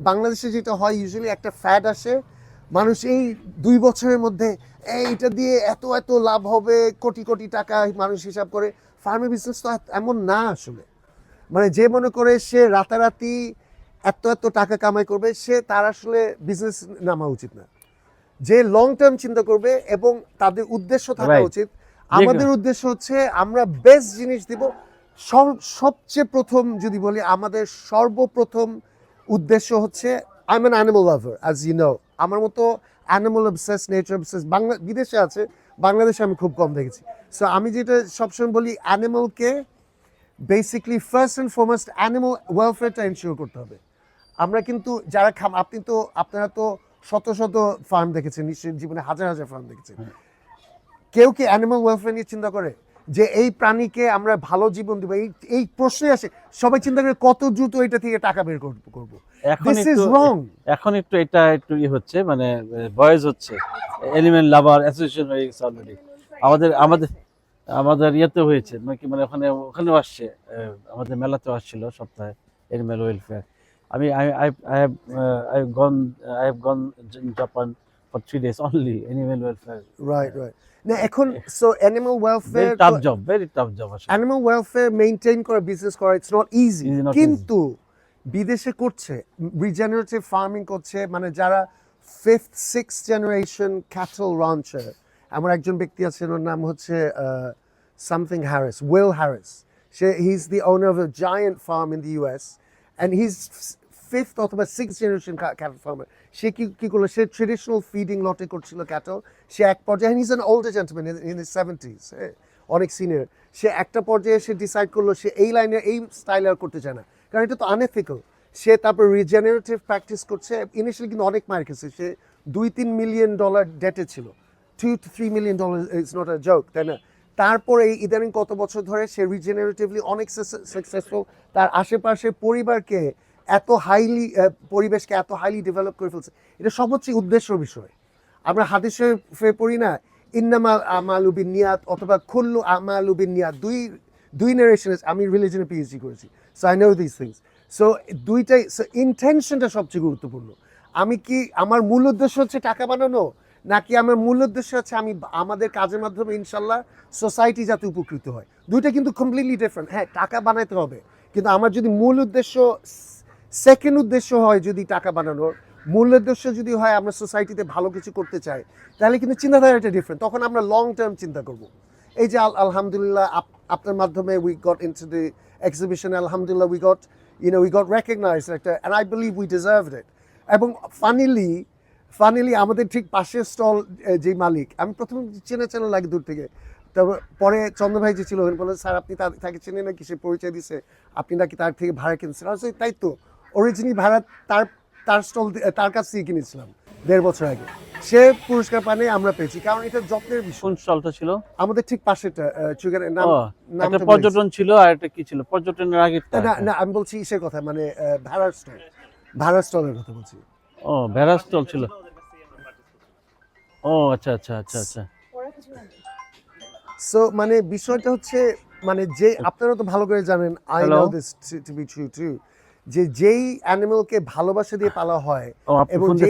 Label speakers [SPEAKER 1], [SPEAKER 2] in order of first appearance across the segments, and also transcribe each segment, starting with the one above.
[SPEAKER 1] বাংলাদেশে যেটা হয় ইউজুয়ালি একটা ফ্যাড আসে। মানুষ এই দুই বছরের মধ্যে এইটা দিয়ে এত এত লাভ হবে কোটি কোটি টাকা মানুষ হিসাব করে। ফার্মের বিজনেস তো এমন না আসলে। মানে যে মনে করে সে রাতারাতি এত এত টাকা কামাই করবে সে তার আসলে বিজনেস নামা উচিত না। যে লং টার্ম চিন্তা করবে এবং তাদের উদ্দেশ্য থাকা উচিত। আমাদের উদ্দেশ্য হচ্ছে আমরা বেস্ট জিনিস দিব। সব- সবচেয়ে প্রথম যদি বলি আমাদের সর্বপ্রথম উদ্দেশ্য হচ্ছে I am an animal lover as you know আমার মতো animal obsess nature obsess Bangla বিদেশে আছে বাংলাদেশে আমি খুব কম দেখেছি। সো আমি যেটা সবসময় বলি অ্যানিমালকে basically first and foremost animal ওয়েলফেয়ারটা ensure করতে হবে। আমরা কিন্তু যারা খাম আপনি তো আপনারা তো শত শত ফার্ম দেখেছেন নিশ্চয়ই জীবনে হাজার হাজার ফার্ম দেখেছেন। কেউ কি অ্যানিমাল ওয়েলফেয়ার নিয়ে চিন্তা করে? যে এই প্রাণীকে আমরা ভালো জীবন দিব। এই এই প্রশ্নে আসে সবাই চিন্তা করে কত দ্রুত এটা থেকে টাকা বের করব-
[SPEAKER 2] এখন
[SPEAKER 1] রং
[SPEAKER 2] এখন একটু এটা একটু ইয়ে হচ্ছে মানে বয়েজ হচ্ছে। এলিমেন্ট লাভার অ্যাসোসিয়েশন হয়ে গেছে অলরেডি আমাদের আমাদের আমাদের ইয়েতে হয়েছে মানে কি মানে ওখানে ওখানেও আসছে আমাদের মেলাতেও আসছিল সপ্তাহে এনিম্যাল ওয়েলফেয়ার আমি I I I have gone I have gone Japan for three days only animal welfare
[SPEAKER 1] right right না এখন so animal welfare
[SPEAKER 2] tough job very tough job আসলে
[SPEAKER 1] অ্যানিমাল ওয়েলফেয়ার মেনটেন করা বিজনেস করা it's not easy
[SPEAKER 2] Easy, not
[SPEAKER 1] কিন্তু বিদেশে করছে regenerative farming করছে মানে যারা fifth six generation cattle rancher আমার একজন ব্যক্তি আছেন ওর নাম হচ্ছে something Harris will Harris say he is the owner of giant farm in the US and he is fifth অথবা সিক্স জেনারেশন ক্যাটল ফার্মার সে কি কি করল? সে ট্রেডিশনাল ফিডিং লটে করছিল ক্যাটল সে এক পর্যায়ে is an older gentleman in seventies অনেক সিনিয়র সে একটা পর্যায়ে সে ডিসাইড করল, সে এই লাইনে এই স্টাইল আর করতে চায় না। কারণ এটা তো আনএথিক্যাল সে তারপর রিজেনারেটিভ প্র্যাকটিস করছে। ইনিশিয়ালি কিন্তু অনেক মার খেয়েছে। সে দুই তিন মিলিয়ন ডলার ডেটে ছিল। Two two three million dollar is not a joke তাই না? তারপরে এই ইদানিং কত বছর ধরে সে রিজেনারেটিভলি অনেক সাকসেসফুল তার আশেপাশে পরিবারকে এত হাইলি পরিবেশকে এত হাইলি ডেভেলপ করে ফেলছে। এটা সব হচ্ছে উদ্দেশ্য বিষয়। আমরা হাদিসে পড়ি না, ইন্নামা আমালু বিন নিয়াত অথবা খুল্লু আমালু বিন নিয়াত দুই দুই নারেশনে আমি রিলিজনে পিএইচডি করেছি so I know this things so দুইটাই ইনটেনশনটা সবচেয়ে গুরুত্বপূর্ণ। আমি কি আমার মূল উদ্দেশ্য হচ্ছে টাকা বানানো, নাকি আমার মূল উদ্দেশ্য হচ্ছে আমি আমাদের কাজের মাধ্যমে ইনশাল্লাহ সোসাইটি যাতে উপকৃত হয়? দুইটা কিন্তু কমপ্লিটলি ডিফারেন্ট হ্যাঁ টাকা বানাতে হবে, কিন্তু আমার যদি মূল উদ্দেশ্য সেকেন্ড উদ্দেশ্য হয় যদি টাকা বানানোর। মূল উদ্দেশ্য যদি হয় আমরা সোসাইটিতে ভালো কিছু করতে চাই, তাহলে কিন্তু চিন্তাধারাটা ডিফারেন্ট তখন আমরা লং টার্ম চিন্তা করব। এই যে আলহামদুলিল্লাহ, আপ- আপনার মাধ্যমে we got into the exhibition আলহামদুলিল্লাহ we got you know we got recognise একটা and I believe we deserve it এবং ফানিলি ফানিলি আমাদের ঠিক পাশের স্টল যে মালিক, আমি প্রথমে চেনা চেনা লাগে দূর থেকে। তারপর, পরে চন্দ্র ভাই যে ছিল, উনি বললেন, স্যার, আপনি তাকে চেনে নাকি? সে পরিচয় দিছে। আপনি নাকি তার থেকে ভাড়া কিনছেন? তাই তো। অরিজিনালি ভাড়া তার তার স্টল তার কাছ থেকে কিনেছিলাম দেড় বছর আগে। সে পুরস্কার পানে আমরা পেয়েছি কারণ এটা যত্নের বিষয়।
[SPEAKER 2] কোন স্টলটা ছিল?
[SPEAKER 1] আমাদের ঠিক পাশেটা চুগারের নাম
[SPEAKER 2] একটা পর্যটন ছিল আর একটা কি ছিল? পর্যটনের আগে
[SPEAKER 1] না না আমি বলছি ইসের কথা মানে ভাড়ার স্টল ভাড়ার স্টলের কথা বলছি।
[SPEAKER 2] ও ভেড়া স্টল ছিল। ও আচ্ছা আচ্ছা আচ্ছা আচ্ছা।
[SPEAKER 1] সো মানে বিষয়টা হচ্ছে মানে যে আপনারা তো ভালো করে জানেন I? Know this to be true to যে যেই অ্যানিমালকে ভালোবাসা দিয়ে পালা হয় এবং যে।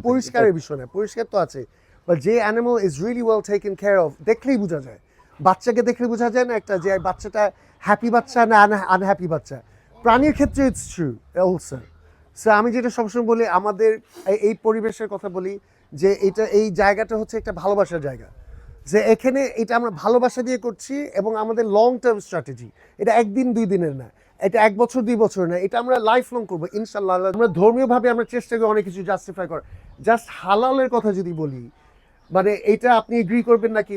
[SPEAKER 1] পরিষ্কারের বিষয় না পরিষ্কার তো আছে। বাট যে animal is really well taken care of দেখলেই বোঝা যায়। বাচ্চাকে দেখলে বোঝা যায় না একটা যে বাচ্চাটা হ্যাপি বাচ্চা না আনহ্যাপি বাচ্চা। প্রাণীর ক্ষেত্রে ইটস ট্রু অলসো সো আমি যেটা সবসময় বলি আমাদের এই- এই পরিবেশের কথা বলি যে এটা এই জায়গাটা হচ্ছে একটা ভালোবাসার জায়গা। যে এখানে এটা আমরা ভালোবাসা দিয়ে করছি এবং আমাদের লং টার্ম স্ট্র্যাটেজি এটা একদিন দুই দিনের না। এটা এক বছর, দুই বছর না, এটা আমরা লাইফ লং করব ইনশাল্লাহ আমরা ধর্মীয়ভাবে আমরা চেষ্টা করি অনেক কিছু জাস্টিফাই করার। জাস্ট হালালের কথা যদি বলি মানে এটা আপনি এগ্রি করবেন নাকি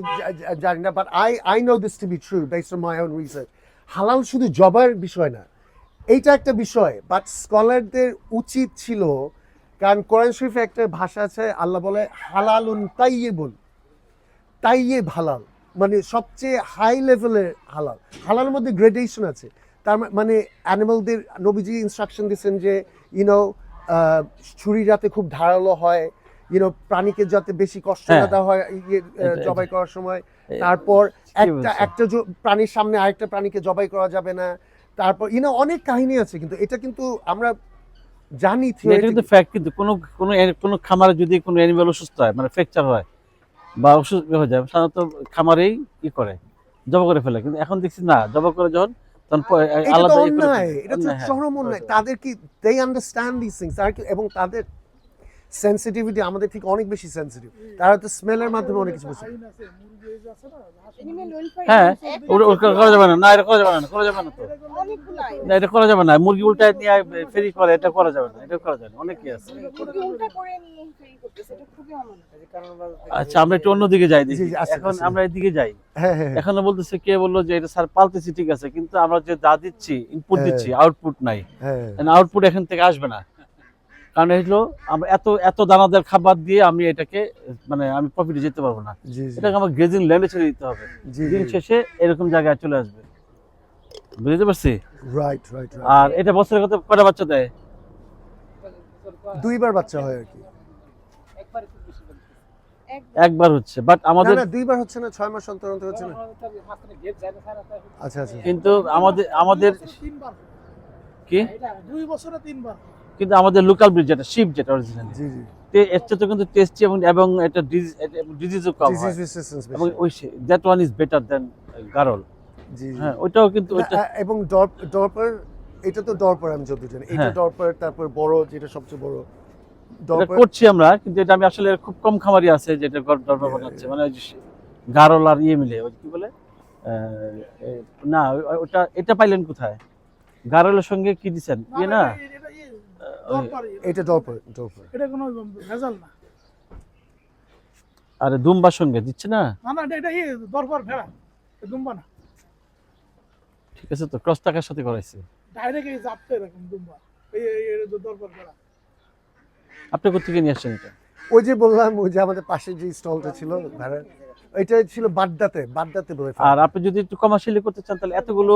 [SPEAKER 1] জানি না but I I know this to be true on my own research হালাল শুধু জবার বিষয় না, এইটা একটা বিষয় বাট স্কলারদের উচিত ছিল, কারণ কোরআন শরীফে একটা ভাষা আছে, আল্লাহ বলে হালাল হালালুন তাইয়েবুন তাইয়েব হালাল মানে সবচেয়ে হাই লেভেলের হালাল। হালালের মধ্যে গ্রেডেশন আছে। তার মানে অ্যানিমালদের নবীজি ইনস্ট্রাকশন দিচ্ছেন যে ইউনো ছুরি যাতে খুব ধারালো হয় ইউনো প্রাণীকে যাতে বেশি কষ্ট না
[SPEAKER 2] হ্যাঁ।
[SPEAKER 1] দেওয়া হয় ইয়ে, জবাই করার সময়। তারপর একটা একটা প্রাণীর সামনে আরেকটা প্রাণীকে জবাই করা যাবে না। তারপর ইউনো অনেক কাহিনী আছে কিন্তু এটা কিন্তু আমরা জানি
[SPEAKER 2] এটা কিন্তু ফ্যাক্ট কিন্তু কোনো কোনো কোনো খামারে যদি কোনো অ্যানিমাল অসুস্থ হয় মানে ফ্র্যাকচার হয় বা অসুস্থ হয়ে যায় সাধারণত খামারেই কি করে জবা করে ফেলে। কিন্তু এখন দেখছি না জবা করে যখন আলাদা তো
[SPEAKER 1] অন্যায় এটা তো
[SPEAKER 2] হ্যাঁ।
[SPEAKER 1] চরম অন্যায় তাদের কি দে আন্ডারস্ট্যান্ড দিস থিংস কি- এবং তাদের সেন্সিটিভিটি আমাদের থেকে অনেক বেশি সেন্সিটিভ তারা তো স্মেলের মাধ্যমে অনেক কিছু বুঝে।
[SPEAKER 2] হ্যাঁ ওটা- ওটা করা যাবে না। না এটা করা যাবে না করা যাবে না তো। না এটা করা যাবে না। মুরগি উল্টায় নিয়ে ফেরি করে এটা করা যাবে না এটা করা যাবে না। অনেকই আছে।
[SPEAKER 3] মুরগি উল্টা করে নিয়ে ফেরি করতেছে, এটা খুবই অমানবিক।
[SPEAKER 2] আচ্ছা আমরা একটু অন্যদিকে যাই দেখি।
[SPEAKER 1] জি, জি,
[SPEAKER 2] এখন। আমরা এদিকে যাই।
[SPEAKER 1] হ্যাঁ হ্যাঁ
[SPEAKER 2] এখনও বলতেছে কে বলল যে এটা স্যার পালতেছি ঠিক আছে কিন্তু আমরা যে যা দিচ্ছি ইনপুট। দিচ্ছি আউটপুট নাই।
[SPEAKER 1] হ্যাঁ।
[SPEAKER 2] আউটপুট এখান থেকে আসবে না। কারণ হলো আমরা এত এত দানাদার খাবার দিয়ে আমি এটাকে মানে আমি প্রফিটে যেতে পারব না। এটাকে আমার গ্রেজিং ল্যান্ডে ছেড়ে দিতে হবে। দিন শেষে এরকম জায়গায় চলে আসবে। বুঝতে পারছি?
[SPEAKER 1] রাইট রাইট
[SPEAKER 2] আর এটা বছরের কত কটা বাচ্চা দেয়?
[SPEAKER 1] দুইবার বাচ্চা হয় আর কি।
[SPEAKER 3] এক-
[SPEAKER 2] একবার হচ্ছে বাট আমাদের
[SPEAKER 1] না দুইবার হচ্ছে না ছয় মাস অন্তর অন্তর হচ্ছে না। আচ্ছা আচ্ছা।
[SPEAKER 2] কিন্তু আমাদের আমাদের
[SPEAKER 4] তিনবার।
[SPEAKER 2] কি?
[SPEAKER 4] এটা দুই বছরে তিনবার।
[SPEAKER 2] কিন্তু আমাদের লোকাল ব্রিড যেটা শিপ যেটা অরিজিনালি
[SPEAKER 1] জি জি।
[SPEAKER 2] চেয়ে তো কিন্তু টেস্টি এবং এবং এটা ডিজিজও কম
[SPEAKER 1] ডিজিজ
[SPEAKER 2] হয় এবং ওই that one is better than girl.
[SPEAKER 1] জি জি।
[SPEAKER 2] হ্যাঁ ওইটাও কিন্তু
[SPEAKER 1] এবং ডর- ডরপার এটা তো ডরপার আমি যতদূর জানি। এটা
[SPEAKER 2] হ্যাঁ।
[SPEAKER 1] ডরপার তারপর বড় যেটা সবচেয়ে বড়।
[SPEAKER 2] করছি আমরা কিন্তু এটা আমি আসলে খুব কম খামারি আছে যেটা গল্প বানাচ্ছে। মানে ওই যে গারল আর ইয়ে মিলে ওই কি বলে? আহ, না ওটা এটা পাইলেন কোথায়? গারলের সঙ্গে কি দিছেন? ইয়ে না?
[SPEAKER 4] এটা- এটা কোনো ভেজাল না।
[SPEAKER 2] আরে দুম্বার সঙ্গে দিচ্ছে না?
[SPEAKER 4] না না এটা- এটা ইয়ে দরকার ভেড়া। দুম্বা না।
[SPEAKER 2] ঠিক আছে তো ক্রস টাকার সাথে করাইছে।
[SPEAKER 4] ডাইরেক্ট এই জাপতে এরকম দুম্বা। এই এই- এই ভেড়া।
[SPEAKER 2] আপনি কোথেকে নিয়ে আসছেন এটা?
[SPEAKER 1] ওই যে বললাম ওই যে আমাদের পাশে যে স্টলটা ছিল ভাড়া ওইটা ছিল বাড্ডাতে বাড্ডাতে
[SPEAKER 2] আর আপনি যদি একটু কমার্শিয়ালি করতে চান তাহলে এতগুলো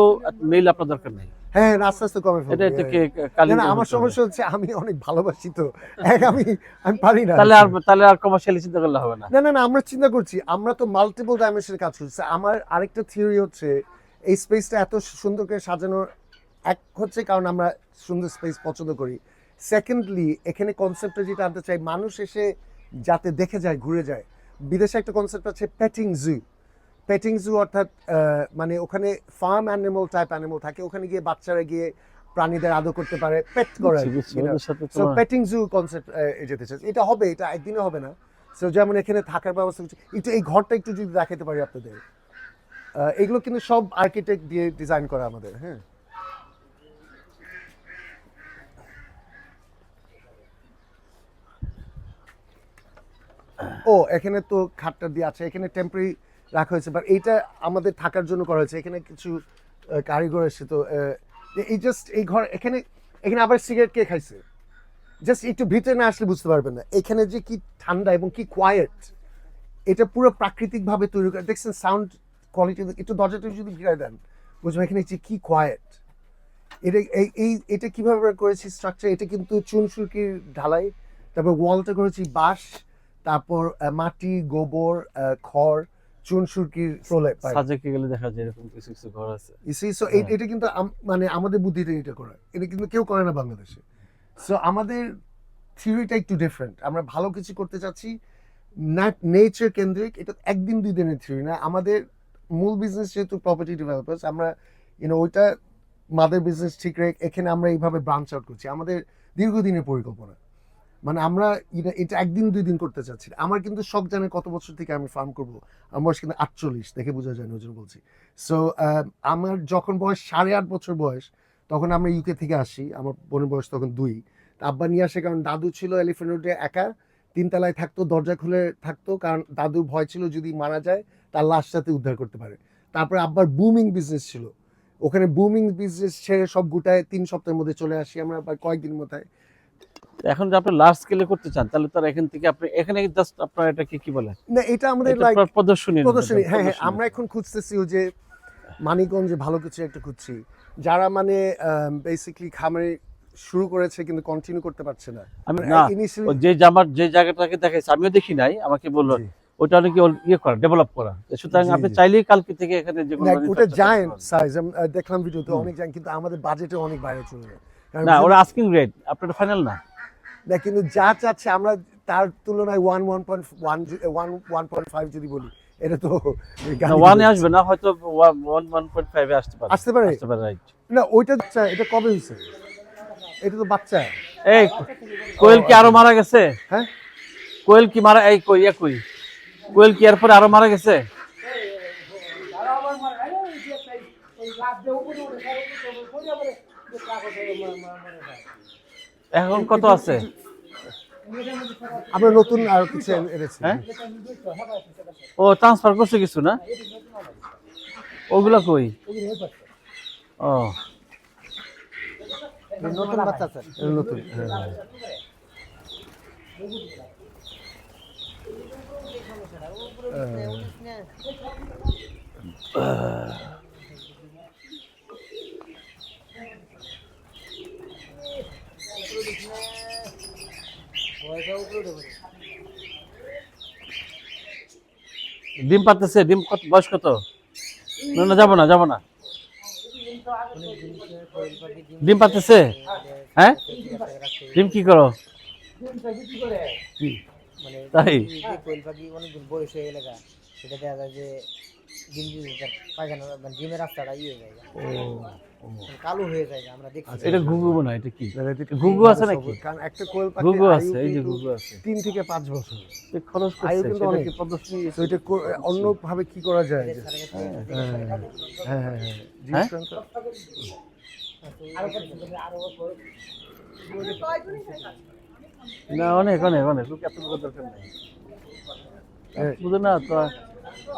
[SPEAKER 2] মেইল আপনার দরকার নেই।
[SPEAKER 1] হ্যাঁ হ্যাঁ, আস্তে আস্তে কমে ফেলব,
[SPEAKER 2] এটা। থেকে কালি
[SPEAKER 1] না আমার সমস্যা হচ্ছে আমি অনেক ভালোবাসি তো। এক আমি আমি পারি না।
[SPEAKER 2] তাহলে আর তাহলে আর কমার্শিয়ালি চিন্তা করলে হবে না।
[SPEAKER 1] না না না আমরা চিন্তা করছি আমরা তো মাল্টিপল ডাইমেনশনে কাজ করছি। আমার আরেকটা থিওরি হচ্ছে এই স্পেসটা এত সুন্দর করে সাজানোর এক হচ্ছে কারণ আমরা সুন্দর স্পেস পছন্দ করি। সেকেন্ডলি এখানে কনসেপ্টটা যেটা আনতে চাই মানুষ এসে যাতে দেখে যায় ঘুরে যায়। বিদেশে একটা কনসেপ্ট আছে পেটিং জু প্যাটিং জু অর্থাৎ মানে ওখানে ফার্ম অ্যানিমাল টাইপ অ্যানিমাল থাকে ওখানে গিয়ে বাচ্চারা গিয়ে প্রাণীদের আদর করতে পারে পেট করে সো পেটিং জু কনসেপ্ট যেতে চাই। এটা হবে এটা একদিনে হবে না। সো যেমন এখানে থাকার ব্যবস্থা করছি। একটু এই ঘরটা একটু যদি দেখাতে পারি আপনাদের। আহ, এগুলো কিন্তু সব আর্কিটেক্ট দিয়ে ডিজাইন করা আমাদের হ্যাঁ। ও, এখানে তো খাটটা দিয়ে আছে, এখানে টেম্পোরারি রাখা হয়েছে বাট এইটা আমাদের থাকার জন্য করা হয়েছে, এখানে কিছু কারিগর এসে তো এই জাস্ট এই ঘর, এখানে এখানে আবার সিগারেট কে খাইছে? জাস্ট একটু ভিতরে না আসলে বুঝতে পারবেন না, এখানে যে কি ঠান্ডা এবং কি কোয়াইট এটা পুরো প্রাকৃতিকভাবে তৈরি করে, দেখছেন সাউন্ড কোয়ালিটি একটু দরজাটা যদি ভিড়ায় দেন, বুঝবেন এখানে যে কি কোয়াইট এটা, এই এটা কীভাবে করেছি স্ট্রাকচার এটা কিন্তু চুন সুরকির ঢালাই, তারপর ওয়ালটা করেছি বাঁশ তারপর মাটি গোবর খড় চুন সুরকির প্রলেপ
[SPEAKER 2] সাজেকে গেলে দেখা যায় এরকম কিছু কিছু ঘর আছে।
[SPEAKER 1] So
[SPEAKER 2] হ্যাঁ।
[SPEAKER 1] এটা কিন্তু মানে আমাদের বুদ্ধিতে এটা করা। এটা কিন্তু কেউ করে না বাংলাদেশে। সো আমাদের থিওরিটা একটু ডিফারেন্ট আমরা ভালো কিছু করতে চাচ্ছি নেচার কেন্দ্রিক। এটা একদিন দুই দিনের থিওরি না। আমাদের মূল বিজনেস যেহেতু প্রপার্টি ডেভেলপার্স আমরা ইউনো ওইটা মাদের বিজনেস ঠিক রেখে এখানে আমরা এইভাবে ব্রাঞ্চ আউট করছি। আমাদের দীর্ঘদিনের পরিকল্পনা। মানে আমরা এটা একদিন, দুই দিন করতে চাচ্ছি আমার কিন্তু শখ জানে কত বছর থেকে আমি ফার্ম করব। আমার বয়স কিন্তু আটচল্লিশ, দেখে বোঝা যায় না ওই জন্য বলছি সো আমার যখন বয়স সাড়ে আট বছর বয়স, তখন আমরা ইউকে থেকে আসি। আমার বোনের বয়স তখন দুই। আব্বা নিয়ে আসে কারণ দাদু ছিল এলিফেন্ট রোডে একা, তিনতলায় থাকতো, দরজা খুলে থাকতো, কারণ দাদুর ভয় ছিল যদি মারা যায়, তার লাশ সাথে উদ্ধার করতে পারে। তারপরে আব্বার বুমিং বিজনেস ছিল। ওখানে বুমিং বিজনেস ছেড়ে সব গোটায় তিন সপ্তাহের মধ্যে চলে আসি আমরা কয়েকদিন মধ্যে।
[SPEAKER 2] এখন যে আপনি লার্জ স্কেলে করতে চান তাহলে তার এখান থেকে আপনি এখানে জাস্ট আপনার এটাকে কি বলে?
[SPEAKER 1] না এটা আমাদের লাইক
[SPEAKER 2] প্রদর্শনী
[SPEAKER 1] প্রদর্শনী। হ্যাঁ হ্যাঁ আমরা এখন খুঁজতেছি যে মানিকগঞ্জে ভালো কিছু একটা খুঁজছি। যারা মানে বেসিকলি খামারে শুরু করেছে কিন্তু কন্টিনিউ করতে পারছে না।
[SPEAKER 2] আমি
[SPEAKER 1] মানে
[SPEAKER 2] না যে জামার যে জায়গাটাকে দেখাইছে আমিও দেখি নাই আমাকে বলল ওটা অনেক ইয়ে করা ডেভেলপ করা। সুতরাং আপনি চাইলেই কালকে থেকে এখানে যে কোনো
[SPEAKER 1] ওটা জায়েন্ট সাইজ দেখলাম ভিডিওতে। অনেক জায়েন্ট কিন্তু আমাদের বাজেটে অনেক বাইরে চলে যায়
[SPEAKER 2] না ওরা আস্কিং রেট আপনার ফাইনাল না?
[SPEAKER 1] না কিন্তু যা চাচ্ছে আমরা তার তুলনায় one one point one one one point five যদি বলি এটা তো
[SPEAKER 2] ওয়ানে আসবে না হয়তো ওয়ান ওয়ান পয়েন্ট ফাইভে আসতে পারে।
[SPEAKER 1] আসতে পারে?
[SPEAKER 2] আসতে পারে রাইট
[SPEAKER 1] না ওইটা বাচ্চা এটা কবে হয়েছে? এটা তো বাচ্চা।
[SPEAKER 2] এই কোয়েল কি আরও মারা গেছে?
[SPEAKER 1] হ্যাঁ?
[SPEAKER 2] কোয়েল কি মারা এই কই ইয়া কই? কোয়েল কি এরপরে আরও মারা গেছে? এখন কত আছে?
[SPEAKER 1] আমরা নতুন আর কিছু এনেছি।
[SPEAKER 2] হ্যাঁ? ও ট্রান্সফার করছে কিছু না? ওগুলা কই? ও।
[SPEAKER 1] নতুন বাচ্চা স্যার নতুন হ্যাঁ হ্যাঁ।
[SPEAKER 2] ডিম পাতেছে ডিম কত বয়স কত? না না যাব না যাব না। ডিম পাতেছে হ্যাঁ? ডিম কি করো? তাই?
[SPEAKER 5] কোয়েল পাখি অনেকদিন বয়স হয়ে গেলে সেটা দেখা যায় যে মানে ডিমের রাস্তাটা ইয়ে হয়ে যায়। মানে কালো হয়ে যায় আমরা
[SPEAKER 2] এটা ঘুঘু মনে এটা কি?
[SPEAKER 1] না,
[SPEAKER 2] ঘুঘু আছে নাকি?
[SPEAKER 1] কারণ একটা কোয়েল পাখি
[SPEAKER 2] ঘুঘু আছে এই যে ঘুঘু আছে।
[SPEAKER 1] তিন থেকে পাঁচ বছর।
[SPEAKER 2] খরচ
[SPEAKER 1] আয়ু কিন্তু অনেক।
[SPEAKER 2] কি?
[SPEAKER 1] তো এটা অন্য ভাবে কি করা যায়। হ্যাঁ হ্যাঁ হ্যাঁ হ্যাঁ
[SPEAKER 2] হ্যাঁ?
[SPEAKER 1] প্রান্ত।
[SPEAKER 2] না অনেক অনেক অনেক। লোক এত লোকের দরকার নেই।
[SPEAKER 1] হ্যাঁ।
[SPEAKER 2] বুঝো না তো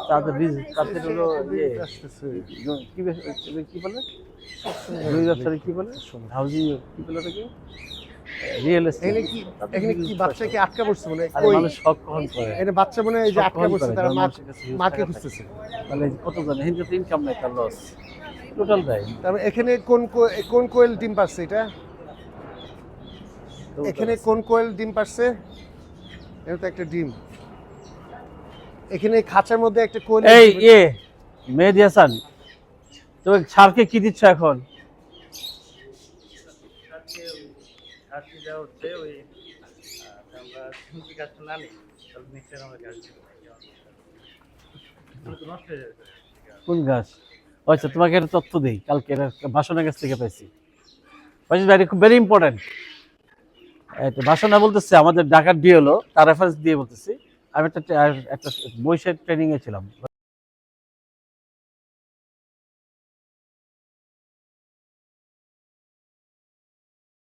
[SPEAKER 2] তাদের বিজ তাদের হলো ইয়ে। কি কি বলে? জমি ব্যবসাটা কি বলে? হাউজিং কি বলে ওটাকে? রিয়েল এস্টেট
[SPEAKER 1] এখানে কি বাচ্চা কি আটকা পড়ছে মানে
[SPEAKER 2] মানুষ শখ কখন করে।
[SPEAKER 1] এটা বাচ্চা মনে এই যে আটকা পড়ছে তারা মাকে খুঁজতেছে।
[SPEAKER 2] তাহলে কত জানে হিন্দু তো ইনকাম নাই তার লস টোটাল দেয়।
[SPEAKER 1] তারপর এখানে কোন কোন কোয়েল ডিম পারছে এটা? এখানে কোন কোয়েল ডিম পারছে এটা তো একটা ডিম। এখানে খাঁচার মধ্যে একটা কোয়েল
[SPEAKER 2] এই ইয়ে মেহেদি হাসান। তুমি সারকে কি দিচ্ছ এখন? কোন গাছ? আচ্ছা তোমাকে একটা তথ্য দিই। কালকে এটা বাসনের কাছ থেকে পাইছি। পাইছি খুব ভেরি ইম্পর্টেন্ট বাসনা বলতেছে, আমাদের ঢাকার ডিএলও তার রেফারেন্স দিয়ে বলতেছি। আমি একটা একটা বৈশাখ ট্রেনিংয়ে ছিলাম।